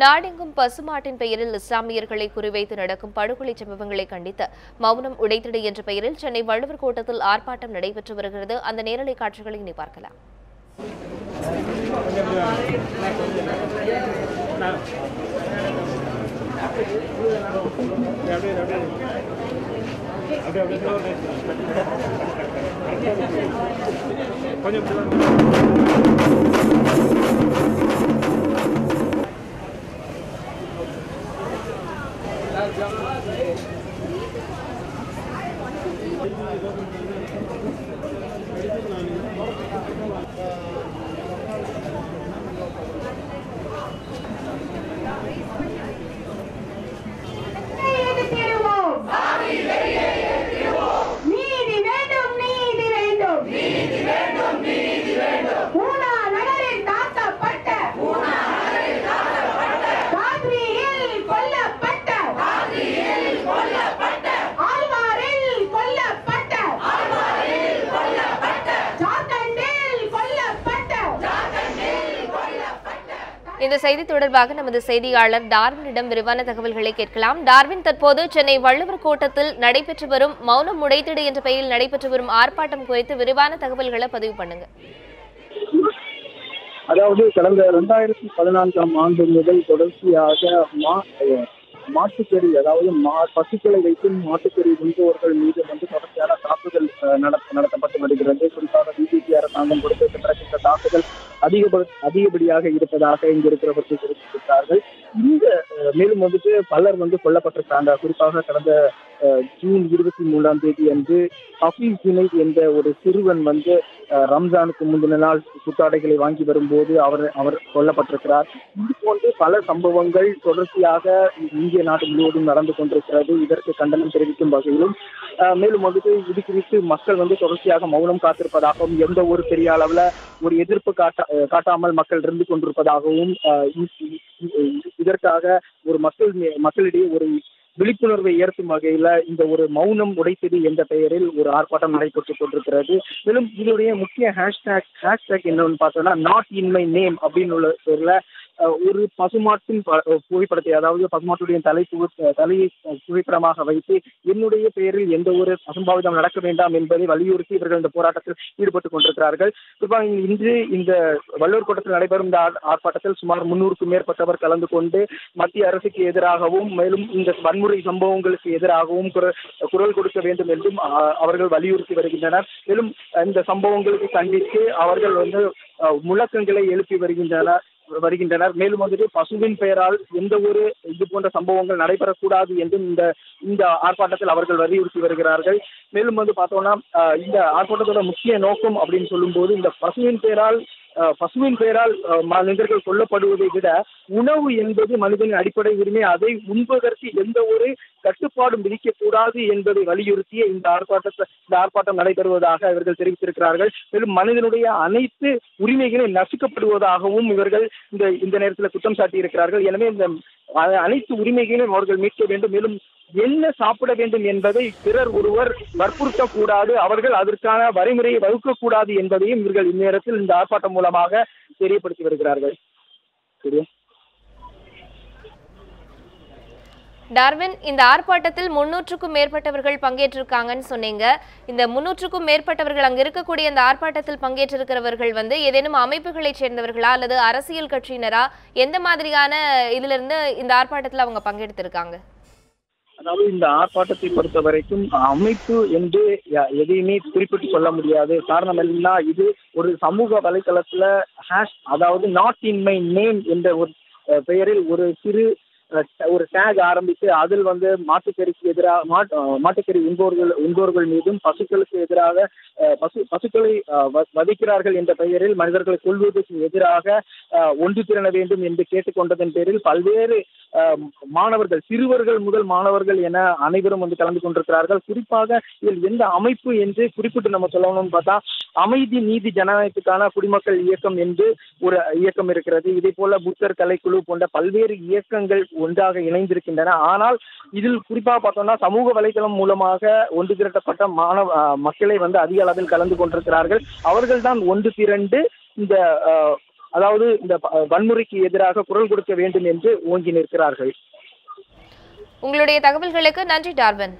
நாடெங்கும் பசுமாட்டின் பெயரில் இஸ்லாமியர்களை குறிவைத்து நடக்கும் படுகொலை சம்பவங்களை கண்டித்து மௌனம் உடைத்திடு என்ற பெயரில் சென்னை வள்ளுவர் கோட்டத்தில் ஆர்ப்பாட்டம் நடைபெற்று வருகிறது. அந்த நேரலை காட்சிகளை இனி பார்க்கலாம். கொஞ்சம். இந்த செய்தி தொடர்பாக நமது செய்தியாளர் டார்வினிடம் விரிவான தகவல்களை கேட்கலாம். டார்வின் தற்போது சென்னை வள்ளுவர் கோட்டத்தில் நடைபெற்று வரும் மௌனம் உடைத்திடு என்ற பெயரில் நடைபெற்று வரும் ஆர்ப்பாட்டம் குறித்து விரிவான தகவல்களை பதிவு பண்ணுங்க. அதாவது கடந்த இரண்டாயிரத்தி பதினான்காம் ஆண்டு முதல் தொடர்ச்சியாக மாட்டுக்கறி அதாவது மா பசுக்களை வைத்து மாட்டுக்கறி உண்பவர்கள் மீது வந்து தொடர்ச்சியான தாக்குதல் நடத்தப்பட்டு வருகிறது. குறிப்பாக பிஜேபி அரசாங்கம் கொடுத்திருக்கின்ற தாக்குதல் அதிக அதிகப்படியாக இருப்பதாக இங்கு இருக்கிறவர்கள் தெரிவித்திருக்கிறார்கள். இந்த அஹ், மேலும் வந்துட்டு பலர் வந்து கொல்லப்பட்டிருக்காங்க குறிப்பாக கடந்த ஜூன் இருபத்தி மூன்றாம் தேதி அன்று ஹபீஸ் ஜுனைத் என்ற ஒரு சிறுவன் வந்து ரம்ஜானுக்கு முந்தின நாள் புத்தாடைகளை வாங்கி வரும்போது அவர் அவர் கொல்லப்பட்டிருக்கிறார். இது போன்று பல சம்பவங்கள் தொடர்ச்சியாக இந்திய நாடு முழுவதும் நடந்து கொண்டிருக்கிறது. இதற்கு கண்டனம் தெரிவிக்கும் வகையிலும் மேலும் வந்துட்டு இது குறித்து மக்கள் வந்து தொடர்ச்சியாக மௌனம் காத்திருப்பதாகவும் எந்த ஒரு பெரிய அளவுல ஒரு எதிர்ப்பு காட்ட காட்டாமல் மக்கள் இருந்து கொண்டிருப்பதாகவும் இதற்காக ஒரு மக்கள் மக்களிடையே ஒரு விழிப்புணர்வை ஏற்படும் வகையில இந்த ஒரு மௌனம் உடைத்தது என்ற பெயரில் ஒரு ஆர்ப்பாட்டம் நடைபெற்றுக் கொண்டிருக்கிறது. மேலும் இதனுடைய முக்கிய ஹேஷ்டேக் ஹேஷ்டேக் என்னன்னு பார்த்தோம்னா நாட் இன் மை நேம் அப்படின்னு உள்ள பேர்ல ஒரு பசுமாட்டின் ப- புகைப்படத்தை அதாவது பசுமாட்டுடைய தலை புகை- தலையை புகைப்படமாக வைத்து என்னுடைய பெயரில் எந்த ஒரு அசம்பாவிதம் நடக்க வேண்டாம் என்பதை வலியுறுத்தி இவர்கள் இந்த போராட்டத்தில் ஈடுபட்டுக் கொண்டிருக்கிறார்கள். குறிப்பாக இன்று இந்த வள்ளுவர் கூட்டத்தில் நடைபெறும் இந்த ஆர்ப்பாட்டத்தில் சுமார் முன்னூறுக்கும் மேற்பட்டவர் கலந்து கொண்டு மத்திய அரசுக்கு எதிராகவும் மேலும் இந்த வன்முறை சம்பவங்களுக்கு எதிராகவும் குரல் கொடுக்க வேண்டும் என்றும் அவர்கள் வலியுறுத்தி வருகின்றனர். மேலும் இந்த சம்பவங்களுக்கு கண்டித்து அவர்கள் வந்து முழக்கங்களை எழுப்பி வருகின்றனர். வருகின்றனர். மேலும் வந்துட்டு பசுவின் பெயரால் எந்த ஒரு இது போன்ற சம்பவங்கள் நடைபெறக்கூடாது என்றும் இந்த இந்த ஆர்ப்பாட்டத்தில் அவர்கள் வலியுறுத்தி வருகிறார்கள். மேலும் வந்து பார்த்தோம்னா அஹ், இந்த ஆர்ப்பாட்டத்தோட முக்கிய நோக்கம் அப்படின்னு சொல்லும்போது இந்த பசுவின் பெயரால் பசுவின் பெயரால் மனிதர்கள் கொல்லப்படுவதை விட உணவு என்பது மனிதனின் அடிப்படை உரிமை. அதை உண்பதற்கு எந்த ஒரு கட்டுப்பாடும் விதிக்கக்கூடாது என்பதை வலியுறுத்திய இந்த ஆர்ப்பாட்டத்தை இந்த ஆர்ப்பாட்டம் நடைபெறுவதாக இவர்கள் தெரிவித்திருக்கிறார்கள். மேலும் மனிதனுடைய அனைத்து உரிமைகளும் நசுக்கப்படுவதாகவும் இவர்கள் இந்த இந்த நேரத்தில் குற்றம் சாட்டியிருக்கிறார்கள். எனவே இந்த அனைத்து உரிமைகளையும் அவர்கள் மீட்க வேண்டும். மேலும் என்ன சாப்பிட வேண்டும் என்பதை பிறர் ஒருவர் வற்புறுத்தக்கூடாது. அவர்கள் அதற்கான வரைமுறையை வகுக்கக்கூடாது என்பதையும் இவர்கள் இந்நேரத்தில் இந்த ஆர்ப்பாட்டம் மூலமாக தெரியப்படுத்தி வருகிறார்கள். சரியா? டார்வின் இந்த ஆர்ப்பாட்டத்தில் முன்னூற்றுக்கும் மேற்பட்டவர்கள் பங்கேற்றிருக்காங்கன்னு சொன்னீங்க. இந்த முன்னூற்றுக்கும் மேற்பட்டவர்கள் அங்க இருக்கக்கூடிய இந்த ஆர்ப்பாட்டத்தில் பங்கேற்றிருக்கிறவர்கள் வந்து ஏதேனும் அமைப்புகளைச் சேர்ந்தவர்களா அல்லது அரசியல் கட்சியினரா? எந்த மாதிரியான இதுல இருந்து இந்த ஆர்ப்பாட்டத்தில் அவங்க பங்கெடுத்திருக்காங்க? அதாவது இந்த ஆர்ப்பாட்டத்தை பொறுத்த வரைக்கும் அமைப்பு என்று எதையுமே குறிப்பிட்டு சொல்ல முடியாது. காரணம் என்னன்னா இது ஒரு சமூக வலைதளத்துல ஹேஷ் அதாவது நாட் இன் மை நேம் என்ற ஒரு பெயரில் ஒரு சிறு ஒரு டேக் ஆரம்பித்து அதில் வந்து மாட்டுக்கறிக்கு எதிராக மாட்டு மாட்டுக்கறி உண்போர்கள் உண்போர்கள் மீதும் பசுக்களுக்கு எதிராக பசு பசுக்களை வ- வதைக்கிறார்கள் என்ற பெயரில் மனிதர்களை கொள்வதற்கு எதிராக ஒன்று திரள வேண்டும் என்று கேட்டுக்கொண்டதன் பேரில் பல்வேறு மாணவர்கள் சிறுவர்கள் முதல் மாணவர்கள் என அனைவரும் வந்து கலந்து கொண்டிருக்கிறார்கள். குறிப்பாக இதில் எந்த அமைப்பு என்று குறிப்பிட்டு நம்ம சொல்லணும்னு பார்த்தா அமைதி நீதி ஜனநாயகத்துக்கான குடிமக்கள் இயக்கம் என்று ஒரு இயக்கம் இருக்கிறது. இதே போல புத்தர் கலைக்குழு போன்ற பல்வேறு இயக்கங்கள் ஒன்றாக இணைந்திருக்கின்றன. ஆனால் இதில் குறிப்பாக பார்த்தோம்னா சமூக வலைதளம் மூலமாக ஒன்று திரட்டப்பட்ட மாணவ மக்களை வந்து அதிக அளவில் கலந்து கொண்டிருக்கிறார்கள். அவர்கள் தான் ஒன்று திரண்டு இந்த அதாவது இந்த வன்முறைக்கு எதிராக குரல் கொடுக்க வேண்டும் என்று ஓங்கி நிற்கிறார்கள். உங்களுடைய தகவல்களுக்கு நன்றி டார்வன்.